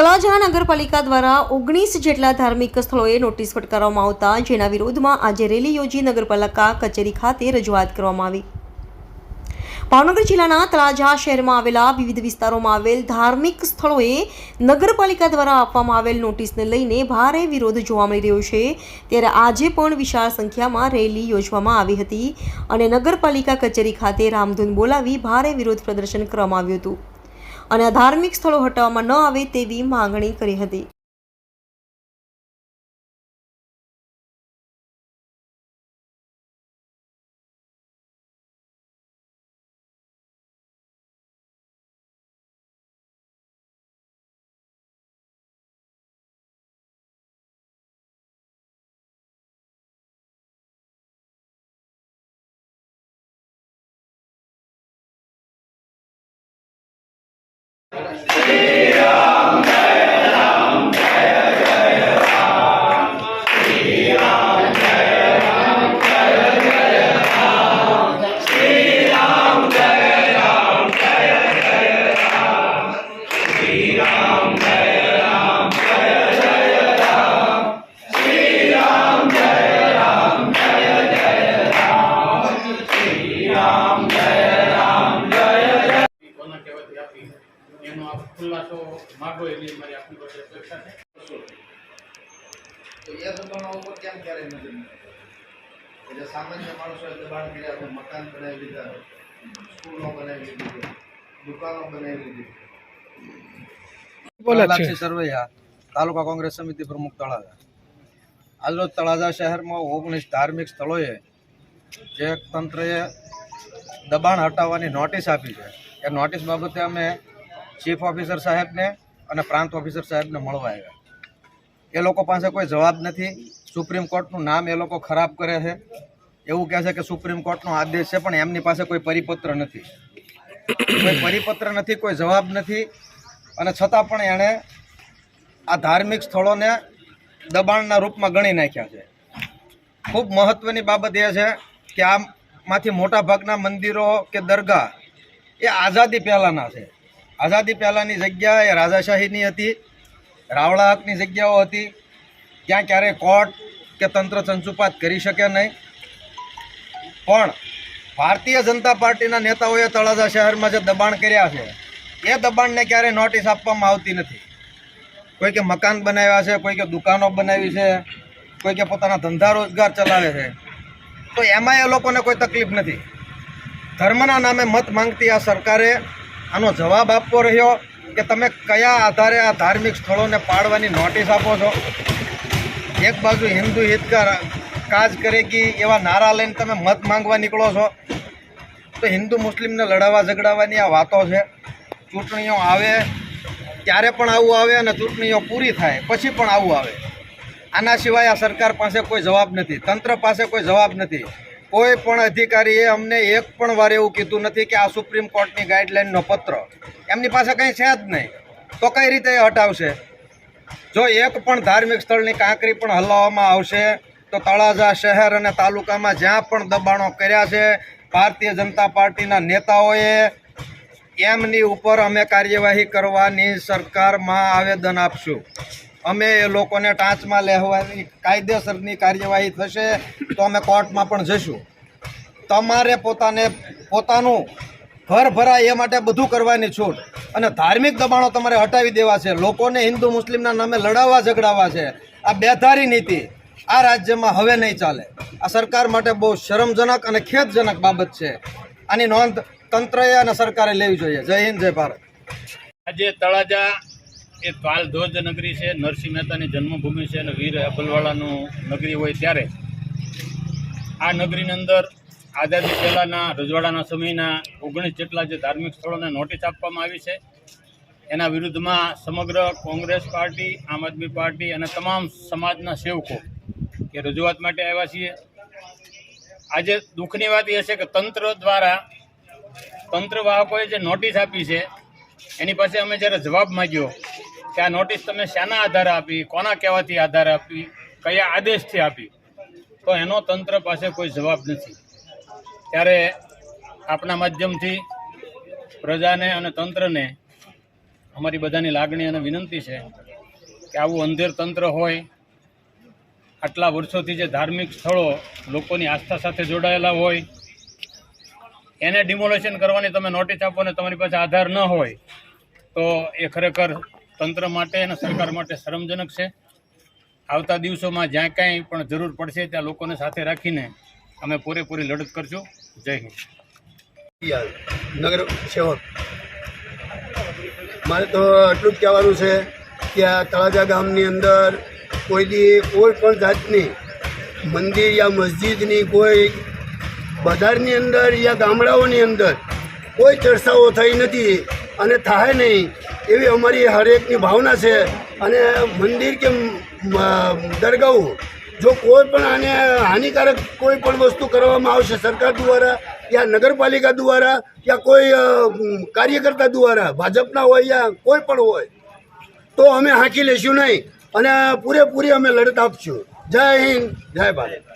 તળાજા નગરપાલિકા દ્વારા ઓગણીસ જેટલા ધાર્મિક સ્થળોએ નોટિસ ફટકારવામાં આવતા, જેના વિરોધમાં આજે રેલી યોજી નગરપાલિકા કચેરી ખાતે રજૂઆત કરવામાં આવી. ભાવનગર જિલ્લાના તળાજા શહેરમાં આવેલા વિવિધ વિસ્તારોમાં આવેલ ધાર્મિક સ્થળોએ નગરપાલિકા દ્વારા આપવામાં આવેલ નોટિસને લઈને ભારે વિરોધ જોવા મળી રહ્યો છે. ત્યારે આજે પણ વિશાળ સંખ્યામાં રેલી યોજવામાં આવી હતી અને નગરપાલિકા કચેરી ખાતે રામધૂન બોલાવી ભારે વિરોધ પ્રદર્શન કરવામાં આવ્યું હતું. અને ધાર્મિક સ્થળો હટાવવામાં ન આવે તેવી માંગણી કરી હતી. કોના માગો એવી અમારી આપની પાસે અપેક્ષા છે તો એ દબાણો ઉપર કેમ ક્યારે નજર એટલે સામાન્ય માણસોએ દબાણ કર્યા છે મકાન બનાવી લીધા સ્કૂલો બનાવી લીધી દુકાનો બનાવી લીધી સરવૈયા તાલુકા કોંગ્રેસ સમિતિ પ્રમુખ તળાજા. આજરોજ તળાજા શહેરમાં ઓગણીસ ધાર્મિક સ્થળોએ જે તંત્રએ દબાણ હટાવવાની નોટિસ આપી છે. એ નોટિસ બાબતે અમે ચીફ ઓફિસર સાહેબને અને પ્રાંત ઓફિસર સાહેબને મળવા આવ્યા. એ લોકો પાસે કોઈ જવાબ નથી. સુપ્રીમ કોર્ટનું નામ એ લોકો ખરાબ કરે છે. એવું કહે છે કે સુપ્રીમ કોર્ટનો આદેશ છે, પણ એમની પાસે કોઈ પરિપત્ર નથી. કોઈ પરિપત્ર નથી, કોઈ જવાબ નથી. અને છતાં પણ એણે આ ધાર્મિક સ્થળોને દબાણના રૂપમાં ગણી નાખ્યા છે. ખૂબ મહત્ત્વની બાબત એ છે કે આમાંથી મોટા ભાગના મંદિરો કે દરગાહ એ આઝાદી પહેલાંના છે. આઝાદી પહેલાંની જગ્યા એ રાજાશાહીની હતી, રાવળા હકની જગ્યાઓ હતી ત્યાં ક્યારેય કોર્ટ કે તંત્ર સંચુપાત કરી શકે નહીં. પણ ભારતીય જનતા પાર્ટીના નેતાઓએ તળાજા શહેરમાં જે દબાણ કર્યા છે, એ દબાણને ક્યારેય નોટિસ આપવામાં આવતી નથી. કોઈ કે મકાન બનાવ્યા છે કોઈ કે દુકાનો બનાવી છે કોઈ કે પોતાના ધંધા રોજગાર ચલાવે છે. તો એમાં એ લોકોને કોઈ તકલીફ નથી. ધર્મના નામે મત માંગતી આ સરકારે આનો જવાબ આપવો રહ્યો કે તમે કયા આધારે આ ધાર્મિક સ્થળોને પાડવાની નોટિસ આપો છો? એક બાજુ હિન્દુ હિતકાર કાજ કરેગી એવા નારા લઈને તમે મત માંગવા નીકળો છો? તો હિન્દુ મુસ્લિમને લડાવવા ઝઘડાવવાની આ વાતો છે. ચૂંટણીઓ આવે, ત્યારે પણ આવું આવે અને ચૂંટણીઓ પૂરી થાય, પછી પણ આવું આવે. આના સિવાય આ સરકાર પાસે કોઈ જવાબ નથી. તંત્ર પાસે કોઈ જવાબ નથી. કોઈ પણ અધિકારીએ અમને એક પણ વાર એવું કીધું નથી કે આ સુપ્રીમ કોર્ટની ગાઈડલાઇનનો પત્ર. એમની પાસે કંઈ છે જ નહીં. તો કઈ રીતે હટાવશે? જો એક પણ ધાર્મિક સ્થળની કાંકરી પણ હલાવવામાં આવશે, તો તળાજા શહેર અને તાલુકામાં જ્યાં પણ દબાણો કર્યા છે, ભારતીય જનતા પાર્ટીના નેતાઓએ એમની ઉપર અમે કાર્યવાહી કરવાની સરકારમાં આવેદન આપશું. અમે એ લોકોને ટાંચમાં લેવાની કાયદેસરની કાર્યવાહી થશે તો અમે કોર્ટમાં પણ જઈશું. તમારે પોતાને, પોતાનું ઘર ભરાય એ માટે બધું કરવાની છૂટ. અને ધાર્મિક દબાણો તમારે હટાવી દેવા છે. લોકોને હિન્દુ મુસ્લિમના નામે લડાવવા, ઝઘડાવવા છે. આ બેધારી નીતિ આ રાજ્યમાં હવે નહીં ચાલે. આ સરકાર માટે બહુ શરમજનક અને ખેદજનક બાબત છે. આની નોંધ તંત્રએ અને સરકારે લેવી જોઈએ. જય હિન્દ, જય ભારત. આજે તળાજા એ પાલ ધ્વજ નગરી છે, નરસિંહ મહેતાની જન્મભૂમિ છે અને વીર અબલવાળાનું નગરી હોય ત્યારે. આ નગરીની અંદર આઝાદી પહેલાંના, રજવાડાના સમયના ઓગણીસ જેટલા જે ધાર્મિક સ્થળોને નોટિસ આપવામાં આવી છે. એના વિરુદ્ધમાં સમગ્ર કોંગ્રેસ પાર્ટી, આમ આદમી પાર્ટી અને તમામ સમાજના સેવકો એ રજૂઆત માટે આવ્યા છીએ. આજે દુઃખની વાત એ છે કે તંત્ર દ્વારા, તંત્ર વાહકોએ જે નોટિસ આપી છે, એની પાસે અમે જ્યારે જવાબ માંગ્યો કે આ નોટિસ તમે શાના આધારે આપી, કોના કહેવાથી આધારે આપી, કયા આદેશથી આપી? તો એનો તંત્ર પાસે કોઈ જવાબ નથી. ત્યારે આપના માધ્યમથી પ્રજાને અને તંત્રને અમારી બધાની લાગણી અને વિનંતી છે કે આવું અંધેર તંત્ર હોય, આટલા વર્ષોથી જે ધાર્મિક સ્થળો લોકોની આસ્થા સાથે જોડાયેલા હોય, એને ડિમોલેશન કરવાની તમે નોટિસ આપો ને તમારી પાસે આધાર ન હોય, તો એ ખરેખર તંત્ર માટે અને સરકાર માટે શરમજનક છે. આવતા દિવસોમાં જ્યાં કાંઈ પણ જરૂર પડશે, ત્યાં લોકોને સાથે રાખીને અમે પૂરેપૂરી લડત કરશું. જય હિન્દ. નગર સેવક, મારે તો એટલું જ કહેવાનું છે કે આ તળાજા ગામની અંદર કોઈ દી કોઈ પણ જાતની મંદિર યા મસ્જિદની કોઈ બજારની અંદર યા ગામડાઓની અંદર કોઈ ચર્ચાઓ થઈ નથી અને થાય નહીં. એવી અમારી હરેકની ભાવના છે અને મંદિર કે દરગાહો જો કોઈ પણ આને હાનિકારક કોઈ પણ વસ્તુ કરવામાં આવશે, સરકાર દ્વારા યા નગરપાલિકા દ્વારા યા કોઈ કાર્યકર્તા દ્વારા, ભાજપના હોય યા કોઈ પણ હોય, તો અમે હાંકી લેશું નહીં. અને પૂરેપૂરી અમે લડત આપશું. જય હિન્દ, જય ભારત.